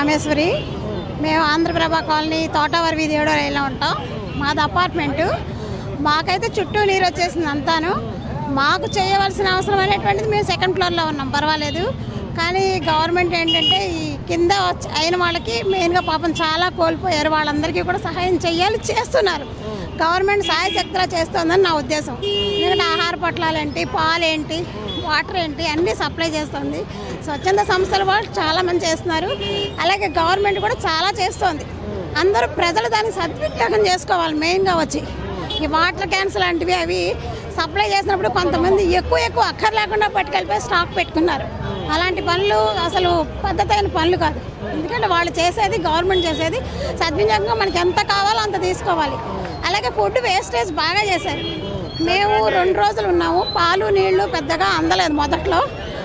రామేశ్వరి. మేము ఆంధ్రప్రభ కాలనీ తోటవారి వీధి ఏడో రైల్లో ఉంటాం. మాది అపార్ట్మెంటు. మాకైతే చుట్టూ నీరు వచ్చేసింది అంతాను. మాకు చేయవలసిన అవసరం అనేటువంటిది మేము సెకండ్ ఫ్లోర్లో ఉన్నాం. పర్వాలేదు. కానీ గవర్నమెంట్ ఏంటంటే ఈ కింద వచ్చి- అయిన వాళ్ళకి మెయిన్గా పాపం చాలా కోల్పోయారు. వాళ్ళందరికీ కూడా సహాయం చేయాలి చేస్తున్నారు. గవర్నమెంట్ సాయశక్తిలా చేస్తుందని నా ఉద్దేశం. ఎందుకంటే ఆహార పొట్లాలేంటి పాలేంటి వాటర్ ఏంటి? అన్నీ సప్లై చేస్తుంది. స్వచ్ఛంద సంస్థల వాళ్ళు చాలా మంది చేస్తున్నారు. అలాగే గవర్నమెంట్ కూడా చాలా చేస్తోంది. అందరూ ప్రజలు దాన్ని సద్వినియోగం చేసుకోవాలి మెయిన్గా వచ్చి. ఈ వాటర్ క్యాన్స్ లాంటివి అవి సప్లై చేసినప్పుడు కొంతమంది ఎక్కువ ఎక్కువ అక్కర్ లేకుండా పట్టుకెళ్ళిపోయి స్టాక్ పెట్టుకున్నారు. అలాంటి పనులు అసలు పద్ధతైన పనులు కాదు. ఎందుకంటే వాళ్ళు చేసేది గవర్నమెంట్ చేసేది సద్వినియోగంగా మనకి ఎంత కావాలో అంత తీసుకోవాలి. అలాగే ఫుడ్ వేస్టేజ్ బాగా చేశారు. మేము రెండు రోజులు ఉన్నాము. పాలు నీళ్ళు పెద్దగా అందలేదు మొదట్లో.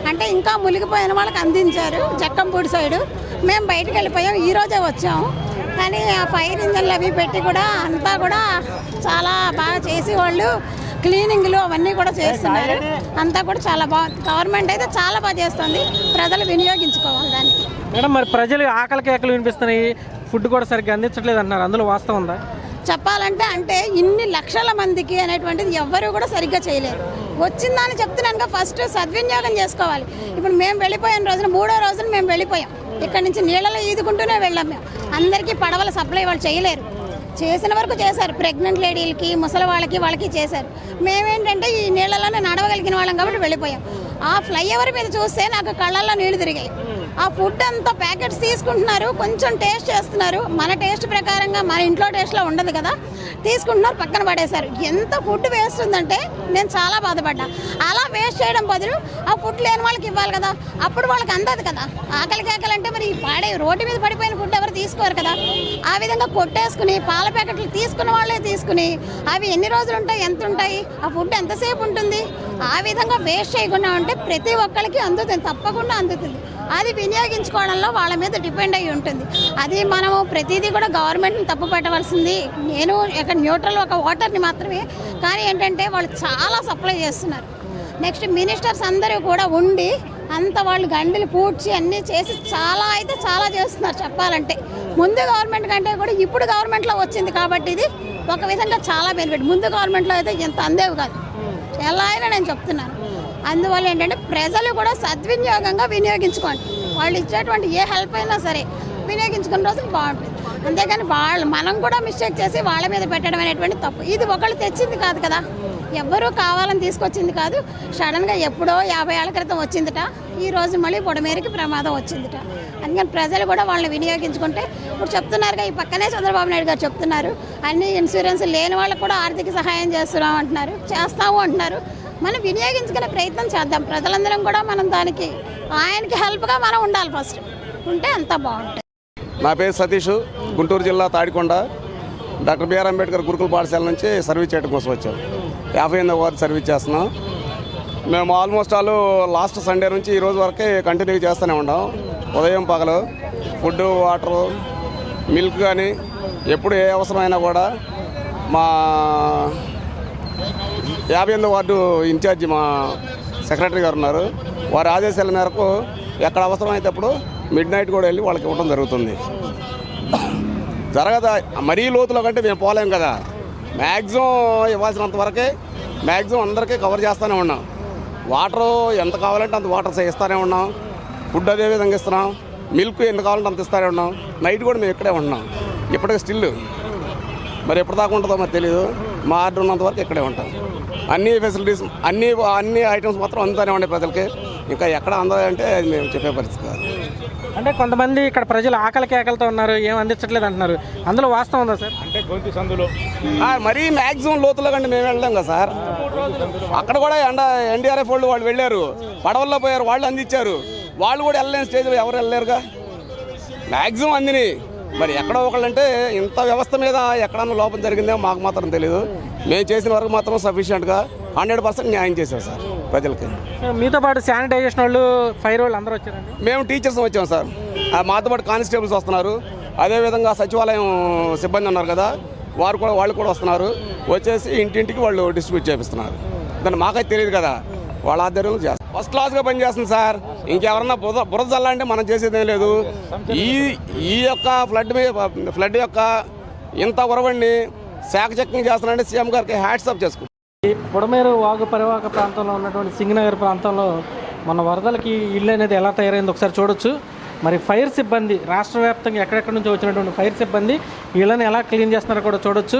అంటే ఇంకా మునిగిపోయిన వాళ్ళకి అందించారు జక్కంపూడి సైడు. మేము బయటకు వెళ్ళిపోయాం. ఈ రోజే వచ్చాము కానీ ఆ ఫైర్ ఇంజన్లు అవి పెట్టి కూడా అంతా కూడా చాలా బాగా చేసి వాళ్ళు క్లీనింగ్లు అవన్నీ కూడా చేస్తున్నారు. అంతా కూడా చాలా బాగా గవర్నమెంట్ అయితే చాలా బాగా చేస్తుంది. ప్రజలు వినియోగించుకోవాలి దాన్ని మేడం మరి ప్రజలు ఆకలి కేకలు వినిపిస్తున్నాయి. ఫుడ్ కూడా సరిగ్గా అందించట్లేదు అంటున్నారు. అందులో వాస్తవం ఉందా? చెప్పాలంటే అంటే ఇన్ని లక్షల మందికి అనేటువంటిది ఎవ్వరూ కూడా సరిగ్గా చేయలేరు. వచ్చిందని చెప్తున్నాక ఫస్ట్ సద్వినియోగం చేసుకోవాలి. ఇప్పుడు మేము వెళ్ళిపోయిన రోజున మూడో రోజున మేము వెళ్ళిపోయాం. ఇక్కడ నుంచి నీళ్ళలో ఈదుకుంటూనే వెళ్ళాం మేము. అందరికీ పడవల సప్లై వాళ్ళు చేయలేరు. చేసిన వరకు చేశారు. ప్రెగ్నెంట్ లేడీలకి ముసలి వాళ్ళకి వాళ్ళకి చేశారు. మేమేంటంటే ఈ నీళ్ళలోనే నడవగలిగిన వాళ్ళం కాబట్టి వెళ్ళిపోయాం. ఆ ఫ్లైఓవర్ మీద చూస్తే నాకు కళ్ళల్లో నీళ్ళు తిరిగాయి. ఆ ఫుడ్ అంతా ప్యాకెట్స్ తీసుకుంటున్నారు. కొంచెం టేస్ట్ చేస్తున్నారు. మన టేస్ట్ ప్రకారంగా మన ఇంట్లో టేస్ట్లో ఉండదు కదా. తీసుకుంటున్నారు పక్కన పడేశారు. ఎంత ఫుడ్ వేస్ట్ ఉందంటే నేను చాలా బాధపడ్డా. అలా వేస్ట్ చేయడం బదులు ఆ ఫుడ్ లేని వాళ్ళకి ఇవ్వాలి కదా. అప్పుడు వాళ్ళకి అందదు కదా. ఆకలి కేకలంటే మరి పాడే రోడ్డు మీద పడిపోయిన ఫుడ్ ఎవరు తీసుకోరు కదా. ఆ విధంగా కొట్టేసుకుని పాల ప్యాకెట్లు తీసుకున్న వాళ్ళే తీసుకుని అవి ఎన్ని రోజులు ఉంటాయి ఎంత ఉంటాయి ఆ ఫుడ్ ఎంతసేపు ఉంటుంది? ఆ విధంగా వేస్ట్ చేయకుండా ఉంటే ప్రతి ఒక్కరికి అందుతుంది తప్పకుండా అందుతుంది. అది వినియోగించుకోవడంలో వాళ్ళ మీద డిపెండ్ అయి ఉంటుంది. అది మనము ప్రతిదీ కూడా గవర్నమెంట్ని తప్పు పెట్టవలసింది. నేను ఇక్కడ న్యూట్రల్ ఒక వాటర్ని మాత్రమే. కానీ ఏంటంటే వాళ్ళు చాలా సప్లై చేస్తున్నారు. నెక్స్ట్ మినిస్టర్స్ అందరూ కూడా ఉండి అంత వాళ్ళు గండులు పూడ్చి అన్నీ చేసి చాలా అయితే చాలా చేస్తున్నారు చెప్పాలంటే. ముందు గవర్నమెంట్ కంటే కూడా ఇప్పుడు గవర్నమెంట్లో వచ్చింది కాబట్టి ఇది ఒక విధంగా చాలా బెనిఫిట్. ముందు గవర్నమెంట్లో అయితే ఇంత అందేవి కాదు. ఎలా అయినా నేను చెప్తున్నాను. అందువల్ల ఏంటంటే ప్రజలు కూడా సద్వినియోగంగా వినియోగించుకోండి. వాళ్ళు ఇచ్చేటువంటి ఏ హెల్ప్ అయినా సరే వినియోగించుకున్న రోజు బాగుంటుంది. అంతేగాని వాళ్ళు మనం కూడా మిస్టేక్ చేసి వాళ్ళ మీద పెట్టడం అనేటువంటి తప్పు. ఇది ఒకళ్ళు తెచ్చింది కాదు కదా. ఎవ్వరూ కావాలని తీసుకొచ్చింది కాదు. సడన్గా ఎప్పుడో యాభై ఏళ్ళ క్రితం వచ్చిందిట. ఈ రోజు మళ్ళీ పొడమేరికి ప్రమాదం వచ్చిందిట. అందుకని ప్రజలు కూడా వాళ్ళని వినియోగించుకుంటే ఇప్పుడు చెప్తున్నారుగా ఈ పక్కనే చంద్రబాబు నాయుడు గారు చెప్తున్నారు. అన్ని ఇన్సూరెన్స్ లేని వాళ్ళకు కూడా ఆర్థిక సహాయం చేస్తున్నాం అంటున్నారు. చేస్తాము అంటున్నారు. మనం వినియోగించుకునే ప్రయత్నం చేద్దాం. ప్రజలందరం కూడా మనం దానికి ఆయనకి హెల్ప్గా మనం ఉండాలి ఫస్ట్. ఉంటే అంత బాగుంటుంది. నా పేరు సతీష్ గుంటూరు జిల్లా తాడికొండ. డాక్టర్ బిఆర్ అంబేద్కర్ గురుకుల పాఠశాల నుంచి సర్వీస్ చేయడం కోసం వచ్చాం. యాభై ఎనిమిది వారు సర్వీస్ చేస్తున్నాం. మేము ఆల్మోస్ట్ ఆల్ లాస్ట్ సండే నుంచి ఈ రోజు వరకే కంటిన్యూ చేస్తూనే ఉన్నాం. ఉదయం పగలు ఫుడ్ వాటర్ మిల్క్ కానీ ఎప్పుడు ఏ అవసరమైనా కూడా మా యాభై ఎనిమిది వార్డు ఇన్ఛార్జి మా సెక్రటరీ గారు ఉన్నారు. వారి ఆదేశాల మేరకు ఎక్కడ అవసరమైనప్పుడు మిడ్ నైట్ కూడా వెళ్ళి వాళ్ళకి ఇవ్వడం జరుగుతుంది. జరగదా? మరీ లోతులో కంటే మేము పోలేం కదా. మ్యాక్సిమం ఇవ్వాల్సినంత వరకే మ్యాక్సిమం అందరికీ కవర్ చేస్తూనే ఉన్నాం. వాటర్ ఎంత కావాలంటే అంత వాటర్ ఇస్తూనే ఉన్నాం. ఫుడ్ అదే విధంగా ఇస్తున్నాం. మిల్క్ ఎంత కావాలంటే అంత ఇస్తూనే ఉన్నాం. నైట్ కూడా మేము ఇక్కడే ఉన్నాం ఇప్పటికే స్టిల్. మరి ఎప్పుడు దాకా ఉంటుందో మరి తెలియదు మా ఆర్డర్ ఉన్నంత వరకు ఇక్కడే ఉంటాం. అన్ని ఫెసిలిటీస్ అన్ని అన్ని ఐటమ్స్ మాత్రం అందుతానే ఉండే ప్రజలకి. ఇంకా ఎక్కడ అందాలంటే అది మేము చెప్పే పరిస్థితి కాదు. అంటే కొంతమంది ఇక్కడ ప్రజలు ఆకలి కేకలతో ఉన్నారు ఏం అందించట్లేదు అంటున్నారు. అందులో వాస్తవం ఉందా సార్? ఆ, మరీ మ్యాక్సిమం లోతులో కంటే మేము వెళ్ళాం కదా సార్. అక్కడ కూడా ఎండ ఎన్డీఆర్ఎఫ్ వాళ్ళు వాళ్ళు వెళ్ళారు. పడవల్లో పోయారు వాళ్ళు అందించారు. వాళ్ళు కూడా వెళ్ళలేని స్టేజ్లో ఎవరు వెళ్ళలేరుగా? మ్యాక్సిమం అందిని మరి ఎక్కడో ఒకళ్ళంటే ఇంత వ్యవస్థ మీద ఎక్కడన్నా లోపం జరిగిందేమో మాకు మాత్రం తెలియదు మేము చేసిన వరకు మాత్రం సఫిషియెంట్గా హండ్రెడ్ పర్సెంట్ న్యాయం చేశాం సార్ ప్రజలకి. మీతో పాటు శానిటైజేషన్ వాళ్ళు ఫైర్ వాళ్ళు అందరూ వచ్చారండి. మేము టీచర్స్ వచ్చాం సార్. మాతో పాటు కానిస్టేబుల్స్ వస్తున్నారు. అదేవిధంగా సచివాలయం సిబ్బంది ఉన్నారు కదా వారు కూడా వాళ్ళు కూడా వస్తున్నారు. వచ్చేసి ఇంటింటికి వాళ్ళు డిస్ట్రిబ్యూట్ చేపిస్తున్నారు. దాన్ని మాకైతే తెలియదు కదా. వాళ్ళ ఆధ్వర్యంలో చేస్తారు ఫస్ట్ క్లాస్గా పనిచేస్తుంది సార్. ఇంకెవరన్నా బురద బురద చల్లంటే మనం చేసేదేం లేదు. ఈ ఈ యొక్క ఫ్లడ్ మీద ఫ్లడ్ యొక్క ఇంత ఉరవండి శాఖచక్యం చేస్తున్నారంటే సీఎం గారికి హ్యాట్సప్ చేసుకుంటాం ఈ పొడమేరు వాగు పరివాహక ప్రాంతంలో ఉన్నటువంటి సింగనగర్ ప్రాంతంలో మన వరదలకి ఇల్లు అనేది ఎలా తయారైంది ఒకసారి చూడొచ్చు. మరి ఫైర్ సిబ్బంది రాష్ట్ర వ్యాప్తంగా ఎక్కడెక్కడి నుంచి వచ్చినటువంటి ఫైర్ సిబ్బంది ఇళ్ళని ఎలా క్లీన్ చేస్తున్నారో కూడా చూడొచ్చు.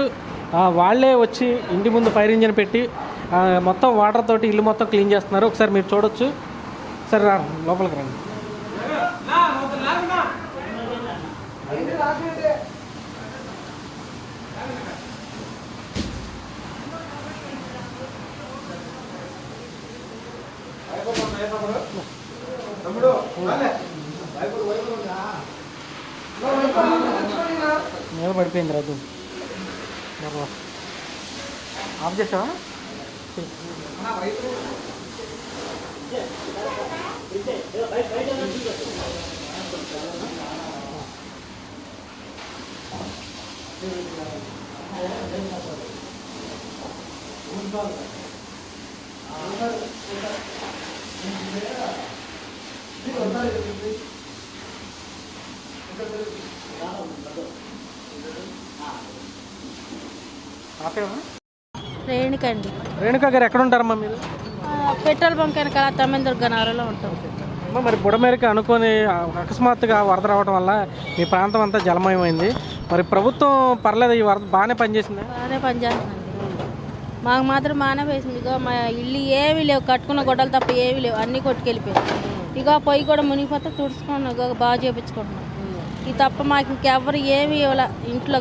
వాళ్ళే వచ్చి ఇంటి ముందు ఫైర్ ఇంజిన్ పెట్టి మొత్తం వాటర్ తోటి ఇల్లు మొత్తం క్లీన్ చేస్తున్నారు. ఒకసారి మీరు చూడొచ్చు. సరే రా లోపలికి రండి. మీద పడిపోయింది రాదు ఆఫ్ చేసావా? 아, 앞에 가나? రేణుకా గారు ఎక్కడ ఉంటారమ్మా మీరు పెట్రోల్ బంక్ వెనకాల తమ్మిందుర్గ నగరంలో ఉంటాం. అమ్మ, మరి బుడమేరకు అనుకొని అకస్మాత్తుగా వరద రావడం వల్ల మీ ప్రాంతం అంతా జలమయమైంది. మరి ప్రభుత్వం పర్లేదు ఈ వరద బాగానే పనిచేసింది? బాగానే పనిచేస్తుందండి. మాకు మాత్రం బాగానే వేసింది ఇగో మా ఇల్లు ఏమీ లేవు కట్టుకున్న గొడ్డలు తప్ప ఏమీ లేవు అన్నీ కొట్టుకెళ్ళిపోయాయి. ఇక పొయ్యి కూడా మునిగిపోతే తుడుచుకున్నాం ఇక బాగా చేపించుకుంటున్నాం. ఇది తప్ప మాకు ఇంకెవ్వరు ఏమీ ఇవ్వాల. ఇంట్లో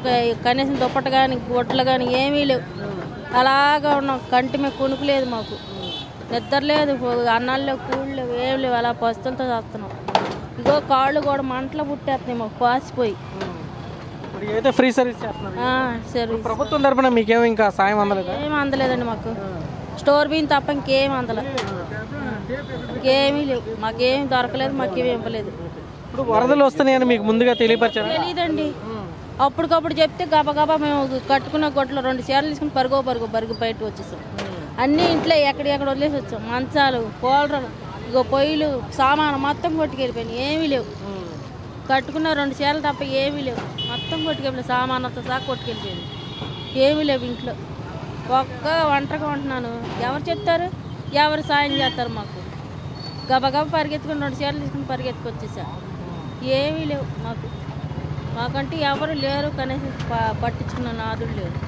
కనీసం దుప్పట కానీ గుడ్డలు కానీ ఏమీ లేవు. అలాగా ఉన్నాం. కంటి మీద కొనుక్కు లేదు మాకు. నిద్ర లేదు. అన్నాలు లేవు కూళ్ళు లేవు ఏమి లేవు. అలా పస్తులతో చేస్తున్నాం. ఇగో కాళ్ళు కూడా మంటలు పుట్టేస్తున్నాయి మాకు పాసిపోయి ఫ్రీ సర్వీస్ చేస్తున్నారు. ప్రభుత్వం తరపున మీకేం ఇంకా సాయం అందలేదా? ఏం అందలేదండి మాకు. స్టోర్ బియ్యం తప్ప ఇంకేం అందలే ఇంకేమీ లేవు. మాకేం దొరకలేదు మాకేమీ ఇవ్వలేదు. ఇప్పుడు వరదలు వస్తున్నాయని మీకు ముందుగా తెలియపరిచారా? తెలియదండి అప్పటికప్పుడు చెప్తే గబగబా మేము కట్టుకున్న గొడ్లు రెండు చీరలు తీసుకుని పరుగు పరుగు పరుగు బయట వచ్చేసాం. అన్నీ ఇంట్లో ఎక్కడెక్కడ వదిలేసి వచ్చాం. మంచాలు కూలర్లు ఇగో పొయ్యిలు సామాను మొత్తం కొట్టుకెళ్ళిపోయినాయి. ఏమీ లేవు. కట్టుకున్న రెండు చీరలు తప్ప ఏమీ లేవు. మొత్తం కొట్టుకెళ్ళిపోయి సామాను అంతా సాగు కొట్టుకెళ్ళిపోయింది. ఏమీ లేవు ఇంట్లో. ఒక్క వంటగా ఉంటున్నాను ఎవరు చెప్తారు? ఎవరు సాయం చేస్తారు మాకు? గబగబ పరిగెత్తుకుని రెండు చీరలు తీసుకుని పరిగెత్తుకొచ్చేసా. ఏమీ లేవు మాకు. మాకంటే ఎవరు లేరు కనీసం పట్టించుకున్న నాదుడు లేరు